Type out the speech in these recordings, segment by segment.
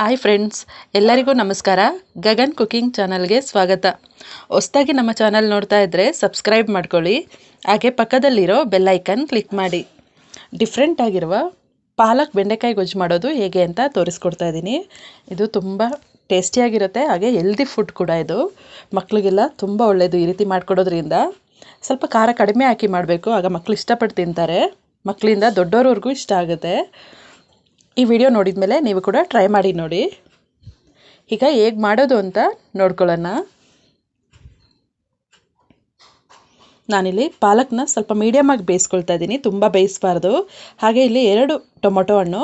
Hi friends ಎಲ್ಲರಿಗೂ ನಮಸ್ಕಾರ. Gagan cooking ಚಾನಲ್ಗೆ ಸ್ವಾಗತ. ಹೊಸದಾಗಿ ನಮ್ಮ ಚಾನಲ್ ನೋಡ್ತಾ ಇದ್ದರೆ ಸಬ್ಸ್ಕ್ರೈಬ್ ಮಾಡ್ಕೊಳ್ಳಿ. ಹಾಗೆ ಪಕ್ಕದಲ್ಲಿರೋ ಬೆಲ್ಲೈಕನ್ ಕ್ಲಿಕ್ ಮಾಡಿ. ಡಿಫ್ರೆಂಟ್ ಆಗಿರುವ ಪಾಲಕ್ ಬೆಂಡೆಕಾಯಿ ಗೊಜ್ಜು ಮಾಡೋದು ಹೇಗೆ ಅಂತ ತೋರಿಸ್ಕೊಡ್ತಾ ಇದ್ದೀನಿ. ಇದು ತುಂಬ ಟೇಸ್ಟಿಯಾಗಿರುತ್ತೆ ಹಾಗೆ ಹೆಲ್ದಿ ಫುಡ್ ಕೂಡ ಇದು. ಮಕ್ಕಳಿಗೆಲ್ಲ ತುಂಬ ಒಳ್ಳೆಯದು ಈ ರೀತಿ ಮಾಡಿಕೊಡೋದ್ರಿಂದ. ಸ್ವಲ್ಪ ಖಾರ ಕಡಿಮೆ ಹಾಕಿ ಮಾಡಬೇಕು. ಆಗ ಮಕ್ಕಳು ಇಷ್ಟಪಟ್ಟು ತಿಂತಾರೆ. ಮಕ್ಕಳಿಂದ ದೊಡ್ಡವ್ರವ್ರಿಗೂ ಇಷ್ಟ ಆಗುತ್ತೆ. ಈ ವಿಡಿಯೋ ನೋಡಿದ ಮೇಲೆ ನೀವು ಕೂಡ ಟ್ರೈ ಮಾಡಿ ನೋಡಿ. ಈಗ ಹೇಗೆ ಮಾಡೋದು ಅಂತ ನೋಡ್ಕೊಳ್ಳೋಣ. ನಾನಿಲ್ಲಿ ಪಾಲಕ್ನ ಸ್ವಲ್ಪ ಮೀಡಿಯಮಾಗಿ ಬೇಯಿಸ್ಕೊಳ್ತಾ ಇದ್ದೀನಿ, ತುಂಬ ಬೇಯಿಸಬಾರ್ದು. ಹಾಗೆ ಇಲ್ಲಿ ಎರಡು ಟೊಮೊಟೊ ಹಣ್ಣು,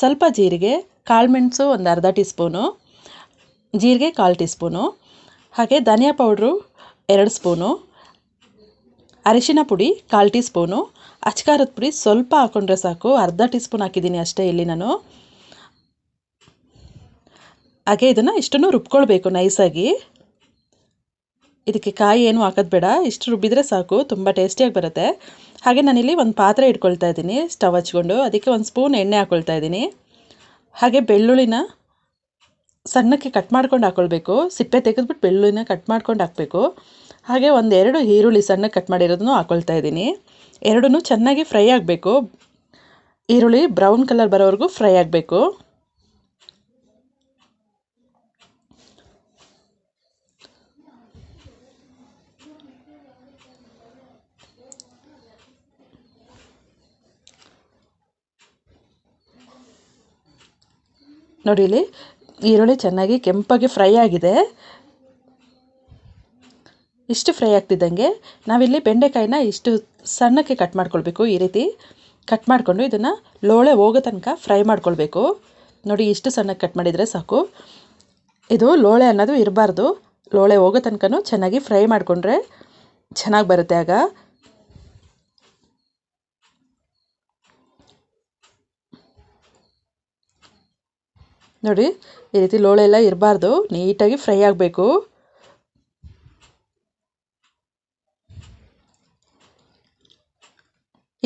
ಸ್ವಲ್ಪ ಜೀರಿಗೆ ಕಾಳುಮೆಣಸು ಒಂದು ಅರ್ಧ ಟೀ ಸ್ಪೂನು ಜೀರಿಗೆ ಕಾಲು ಟೀ ಸ್ಪೂನು ಹಾಗೆ ಧನಿಯಾ ಪೌಡ್ರು ಎರಡು ಸ್ಪೂನು, ಅರಿಶಿನ ಪುಡಿ ಕಾಲು ಟೀ ಸ್ಪೂನು ಅಚ್ಕಾರದ ಪುಡಿ ಸ್ವಲ್ಪ ಹಾಕ್ಕೊಂಡ್ರೆ ಸಾಕು. ಅರ್ಧ ಟೀ ಸ್ಪೂನ್ ಹಾಕಿದ್ದೀನಿ ಅಷ್ಟೇ ಇಲ್ಲಿ ನಾನು. ಹಾಗೆ ಇದನ್ನು ಇಷ್ಟನ್ನು ರುಬ್ಕೊಳ್ಬೇಕು ನೈಸಾಗಿ. ಇದಕ್ಕೆ ಕಾಯಿ ಏನು ಹಾಕೋದು ಬೇಡ. ಇಷ್ಟು ರುಬ್ಬಿದರೆ ಸಾಕು. ತುಂಬ ಟೇಸ್ಟಿಯಾಗಿ ಬರುತ್ತೆ. ಹಾಗೆ ನಾನಿಲ್ಲಿ ಒಂದು ಪಾತ್ರೆ ಇಟ್ಕೊಳ್ತಾ ಇದ್ದೀನಿ ಸ್ಟವ್ ಹಚ್ಕೊಂಡು. ಅದಕ್ಕೆ ಒಂದು ಸ್ಪೂನ್ ಎಣ್ಣೆ ಹಾಕ್ಕೊಳ್ತಾ ಇದ್ದೀನಿ. ಹಾಗೆ ಬೆಳ್ಳುಳ್ಳಿನ ಸಣ್ಣಕ್ಕೆ ಕಟ್ ಮಾಡ್ಕೊಂಡು ಹಾಕ್ಕೊಳ್ಬೇಕು ಸಿಪ್ಪೆ ತೆಗೆದ್ಬಿಟ್ಟು ಬೆಳ್ಳುಳ್ಳಿನ ಕಟ್ ಮಾಡ್ಕೊಂಡು ಹಾಕಬೇಕು. ಹಾಗೆ ಒಂದೆರಡು ಈರುಳ್ಳಿ ಸಣ್ಣಕ್ಕೆ ಕಟ್ ಮಾಡಿರೋದನ್ನು ಹಾಕ್ಕೊಳ್ತಾ ಇದ್ದೀನಿ. ಎರಡೂ ಚೆನ್ನಾಗಿ ಫ್ರೈ ಆಗಬೇಕು. ಈರುಳ್ಳಿ ಬ್ರೌನ್ ಕಲರ್ ಬರೋವರೆಗೂ ಫ್ರೈ ಆಗಬೇಕು. ನೋಡಿ ಇಲ್ಲಿ ಈರುಳ್ಳಿ ಚೆನ್ನಾಗಿ ಕೆಂಪಾಗಿ ಫ್ರೈ ಆಗಿದೆ. ಇಷ್ಟು ಫ್ರೈ ಆಗ್ತಿದ್ದಂಗೆ ನಾವಿಲ್ಲಿ ಬೆಂಡೆಕಾಯಿನ ಇಷ್ಟು ಸಣ್ಣಕ್ಕೆ ಕಟ್ ಮಾಡ್ಕೊಳ್ಬೇಕು ಈ ರೀತಿ. ಕಟ್ ಮಾಡಿಕೊಂಡು ಇದನ್ನು ಲೋಳೆ ಹೋಗೋ ತನಕ ಫ್ರೈ ಮಾಡ್ಕೊಳ್ಬೇಕು. ನೋಡಿ, ಇಷ್ಟು ಸಣ್ಣಕ್ಕೆ ಕಟ್ ಮಾಡಿದರೆ ಸಾಕು. ಇದು ಲೋಳೆ ಅನ್ನೋದು ಇರಬಾರ್ದು. ಲೋಳೆ ಹೋಗೋ ತನಕನೂ ಚೆನ್ನಾಗಿ ಫ್ರೈ ಮಾಡಿಕೊಂಡ್ರೆ ಚೆನ್ನಾಗಿ ಬರುತ್ತೆ ಆಗ. ನೋಡಿ, ಈ ರೀತಿ ಲೋಳೆ ಎಲ್ಲ ಇರಬಾರ್ದು. ನೀಟಾಗಿ ಫ್ರೈ ಆಗಬೇಕು.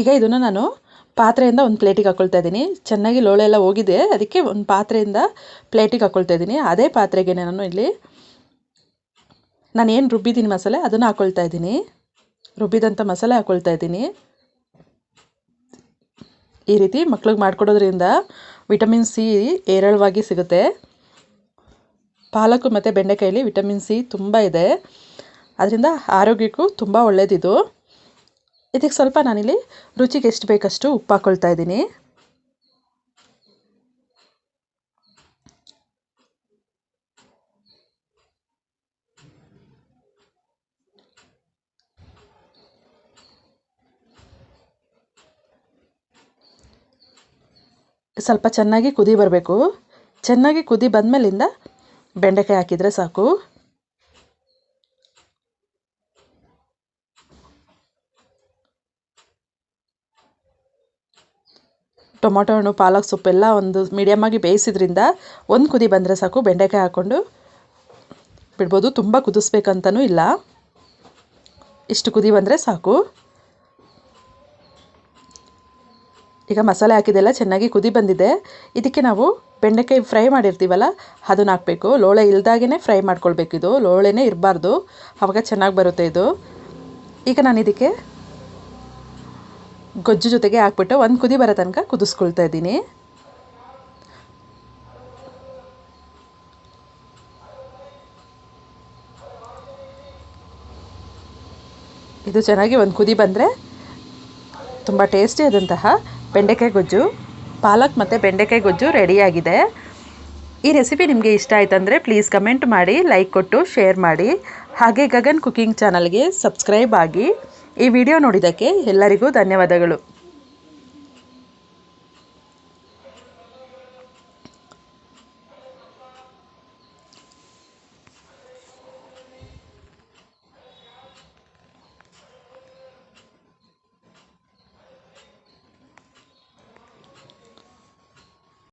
ಈಗ ಇದನ್ನು ನಾನು ಪಾತ್ರೆಯಿಂದ ಒಂದು ಪ್ಲೇಟಿಗೆ ಹಾಕ್ಕೊಳ್ತಾ ಇದ್ದೀನಿ. ಚೆನ್ನಾಗಿ ಲೋಳೆ ಎಲ್ಲ ಹೋಗಿದೆ. ಅದಕ್ಕೆ ಒಂದು ಪಾತ್ರೆಯಿಂದ ಪ್ಲೇಟಿಗೆ ಹಾಕ್ಕೊಳ್ತಾ ಇದ್ದೀನಿ. ಅದೇ ಪಾತ್ರೆಗೆ ನಾನು ಇಲ್ಲಿ ನಾನು ಏನು ರುಬ್ಬಿದ್ದೀನಿ ಮಸಾಲೆ, ಅದನ್ನು ಹಾಕ್ಕೊಳ್ತಾ ಇದ್ದೀನಿ. ರುಬ್ಬಿದಂಥ ಮಸಾಲೆ ಹಾಕ್ಕೊಳ್ತಾ ಇದ್ದೀನಿ. ಈ ರೀತಿ ಮಕ್ಳಿಗೆ ಮಾಡಿಕೊಡೋದ್ರಿಂದ ವಿಟಮಿನ್ ಸಿ ಏರಳವಾಗಿ ಸಿಗುತ್ತೆ. ಪಾಲಕು ಮತ್ತು ಬೆಂಡೆಕಾಯಲ್ಲಿ ವಿಟಮಿನ್ ಸಿ ತುಂಬ ಇದೆ. ಅದರಿಂದ ಆರೋಗ್ಯಕ್ಕೂ ತುಂಬ ಒಳ್ಳೆಯದಿದು ಇದಕ್ಕೆ ಸ್ವಲ್ಪ ನಾನಿಲ್ಲಿ ರುಚಿಗೆ ಎಷ್ಟು ಬೇಕಷ್ಟು ಉಪ್ಪು ಹಾಕ್ಕೊಳ್ತಾ ಇದ್ದೀನಿ. ಸ್ವಲ್ಪ ಚೆನ್ನಾಗಿ ಕುದಿ ಬರಬೇಕು. ಚೆನ್ನಾಗಿ ಕುದಿ ಬಂದಮೇಲಿಂದ ಬೆಂಡೆಕಾಯಿ ಹಾಕಿದರೆ ಸಾಕು. ಟೊಮೊಟೊ ಹಣ್ಣು, ಪಾಲಕ್ ಸೊಪ್ಪೆಲ್ಲ ಒಂದು ಮೀಡಿಯಮ್ಮಾಗಿ ಬೇಯಿಸಿದ್ರಿಂದ ಒಂದು ಕುದಿ ಬಂದರೆ ಸಾಕು. ಬೆಂಡೆಕಾಯಿ ಹಾಕ್ಕೊಂಡು ಬಿಡ್ಬೋದು. ತುಂಬ ಕುದಿಸ್ಬೇಕಂತನೂ ಇಲ್ಲ. ಇಷ್ಟು ಕುದಿ ಬಂದರೆ ಸಾಕು. ಈಗ ಮಸಾಲೆ ಹಾಕಿದೆಲ್ಲ ಚೆನ್ನಾಗಿ ಕುದಿ ಬಂದಿದೆ. ಇದಕ್ಕೆ ನಾವು ಬೆಂಡೆಕಾಯಿ ಫ್ರೈ ಮಾಡಿರ್ತೀವಲ್ಲ, ಅದನ್ನ ಹಾಕಬೇಕು. ಲೋಳೆ ಇಲ್ದಾಗೇ ಫ್ರೈ ಮಾಡ್ಕೊಳ್ಬೇಕು ಇದು. ಲೋಳೆನೇ ಇರಬಾರ್ದು. ಆವಾಗ ಚೆನ್ನಾಗಿ ಬರುತ್ತೆ ಇದು. ಈಗ ನಾನು ಇದಕ್ಕೆ ಗೊಜ್ಜು ಜೊತೆಗೆ ಹಾಕ್ಬಿಟ್ಟು ಒಂದು ಕುದಿ ಬರೋ ತನಕ ಕುದಿಸ್ಕೊಳ್ತಾ ಇದ್ದೀನಿ. ಇದು ಚೆನ್ನಾಗಿ ಒಂದು ಕುದಿ ಬಂದರೆ ತುಂಬ ಟೇಸ್ಟಿಯಾದಂತಹ ಬೆಂಡೆಕಾಯಿ ಗೊಜ್ಜು, ಪಾಲಕ್ ಮತ್ತು ಬೆಂಡೆಕಾಯಿ ಗೊಜ್ಜು ರೆಡಿಯಾಗಿದೆ ಈ ರೆಸಿಪಿ ನಿಮಗೆ ಇಷ್ಟ ಆಯ್ತಂದರೆ ಪ್ಲೀಸ್ ಕಮೆಂಟ್ ಮಾಡಿ ಲೈಕ್ ಕೊಟ್ಟು ಶೇರ್ ಮಾಡಿ. ಹಾಗೆ ಗಗನ್ ಕುಕಿಂಗ್ ಚಾನಲ್ಗೆ ಸಬ್ಸ್ಕ್ರೈಬ್ ಆಗಿ. ಈ ವಿಡಿಯೋ ನೋಡಿದ್ದಕ್ಕೆ ಎಲ್ಲರಿಗೂ ಧನ್ಯವಾದಗಳು.